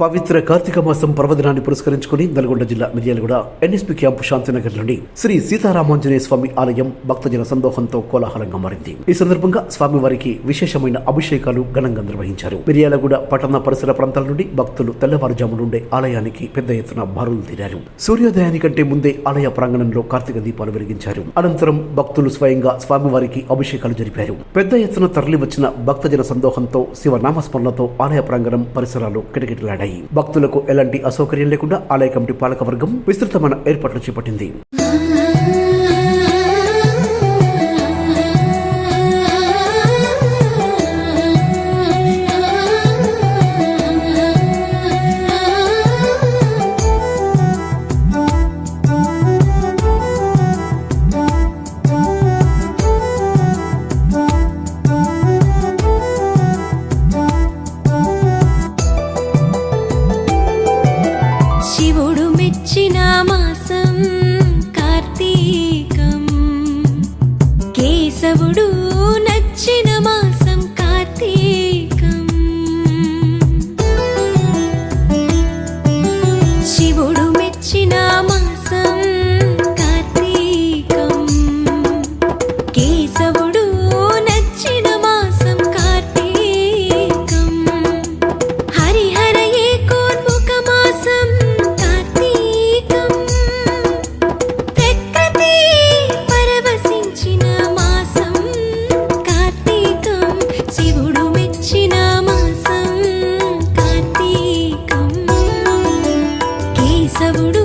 పవిత్ర కార్తీక మాసం పర్వదినాన్ని పురస్కరించుకుని నల్గొండ జిల్లా మిర్యాలగూడ ఎన్ఎస్పి క్యాంపు శాంతినగర్లోని శ్రీ సీతారామాంజనేయ స్వామి ఆలయం భక్తజన సందోహంతో కోలాహలంగా మారింది. ఈ సందర్భంగా స్వామివారికి విశేషమైన అభిషేకాలు ఘనంగా నిర్వహించారు. మిర్యాలగూడ పట్టణ పరిసర ప్రాంతాల నుండి భక్తులు తెల్లవారుజాము నుండే ఆలయానికి పెద్ద ఎత్తున బారులు తీరారు. సూర్యోదయానికంటే ముందే ఆలయ ప్రాంగణంలో కార్తీక దీపాలు వెలిగించారు. అనంతరం భక్తులు స్వయంగా స్వామివారికి అభిషేకాలు జరిపారు. పెద్ద ఎత్తున తరలి వచ్చిన భక్తజన సందోహంతో శివనామస్మరణతో ఆలయ ప్రాంగణం పరిసరాలు కిటకిటలాడాయి. భక్తులకు ఎలాంటి అసౌకర్యం లేకుండా ఆలయ కమిటీ పాలకవర్గం విస్తృతమైన ఏర్పాట్లు చేపట్టింది. వాసవుడు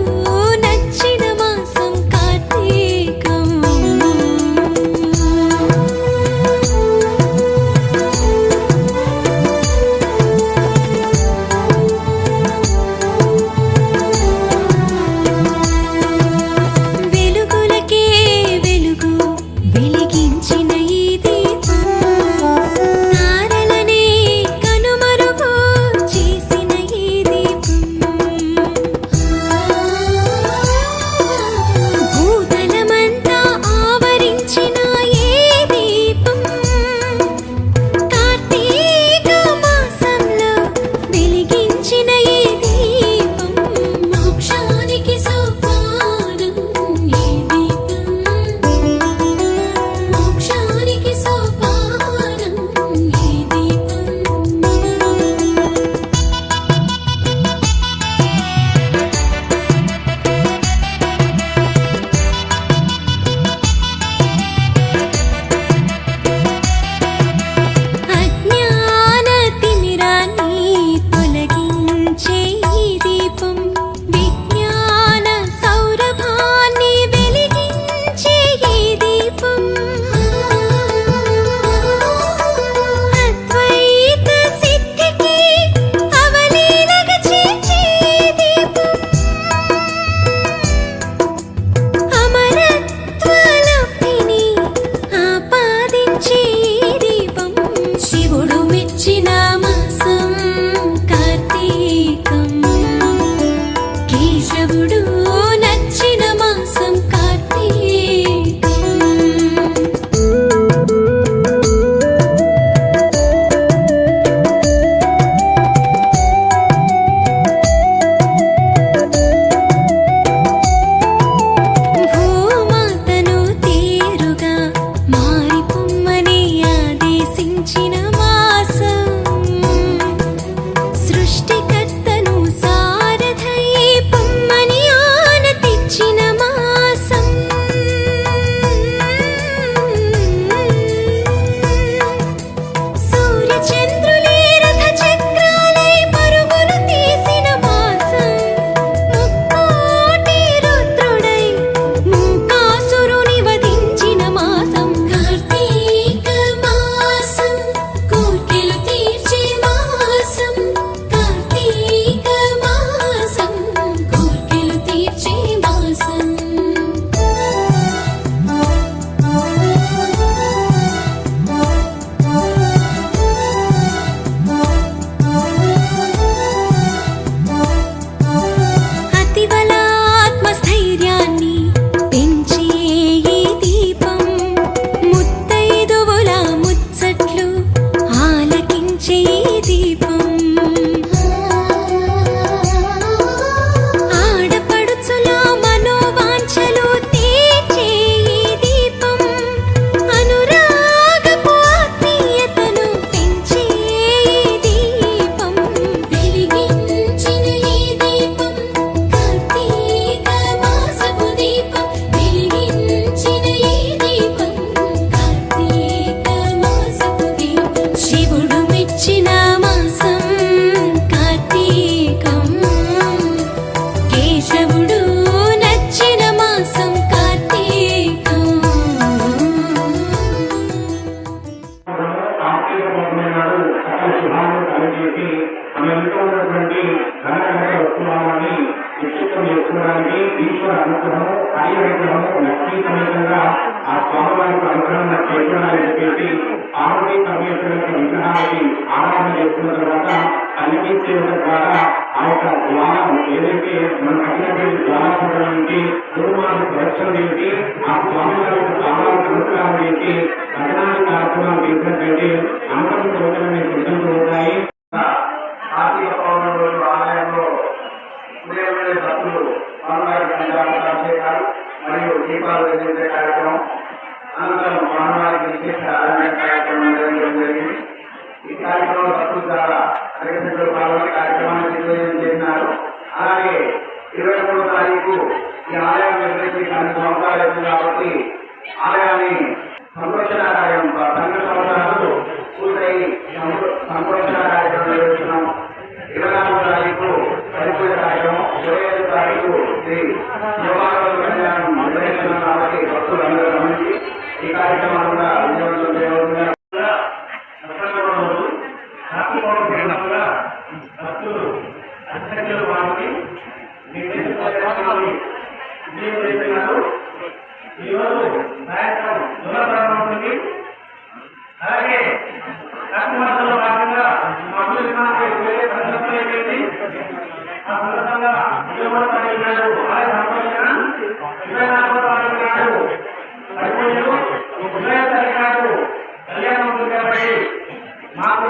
cappuccino చేసుకోవడానికి ఈశ్వర అనుగ్రహము హరి అనుగ్రహము లక్ష్మీ సమేతంగా ఆ స్వామివారి అనుగ్రహం నాకు చేస్తున్నారని చెప్పేసి ఆవిడ సమేత విగ్రహాన్ని ఆరాధన చేస్తున్న తర్వాత కనిపించే ద్వారా ఆ యొక్క ద్వారం ఏదైతే మనం కట్టినటువంటి ద్వారాపురం ఏంటి గురువారి ప్రదక్షిణ ఏంటి ఆ స్వామి గారి యొక్క పాదాలకు నమస్కారం ఏంటి కఠినాన్ని కార్యక్రమాలు చేసినట్లయితే అనంతరం రోజులని సిద్ధంగా ఉంటాయి కార్తీక పౌర్ణమి రోజు ఆలయంలో ఉదయం భక్తులు మరియు దీపాలు వెలిగించే కార్యక్రమం. అనంతరం స్వామివారికి విశేష ఆరాధన కార్యక్రమం జరగడం జరిగింది. ఈ కార్యక్రమంలో భక్తుల ద్వారా అధిక సంఖ్యలో పాల్గొని దిగ్విజయం చేశారు? అలాగే ఇరవై మూడో తారీఖు ఈ ఆలయం నిర్వహించి పన్నెండు కాబట్టి ఆలయాన్ని సంరక్షణ కార్యం పన్నెండు సంవత్సరాలు పూర్తయి సంర- సంరక్షణ కార్యక్రమం నిర్వహిస్తున్నాం ఇరవై నాలుగో తారీఖు పరిపూజ కార్యక్రమం ఇరవై ఐదు తారీఖు శ్రీ శివపార్వతి కళ్యాణం నిర్వహిస్తున్నాం కాబట్టి భక్తులు అందరూ గమనించి ఈ కార్యక్రమాలు కూడా విజయవంతం చేయవలసిందిగా భక్తులు అత్యంత వారికి మీ విజయం ఈరోజు సాయంత్రం దురప్రారంభం ఉంటుంది అలాగే. కాకినాడలో భాగంగా మహిళ విమానాలు వేరే ప్రదర్శన అయిపోయింది ఆ సందర్భంగా ఇరవై తారీఖు నాడు ఆలయ సంపర్కన ఇరవై నాలుగో తారీఖు నాడు ఇరవై తారీఖు నాడు కళ్యాణం కాబట్టి మాకు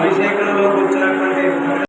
మణిశేఖరలోకి వచ్చినటువంటి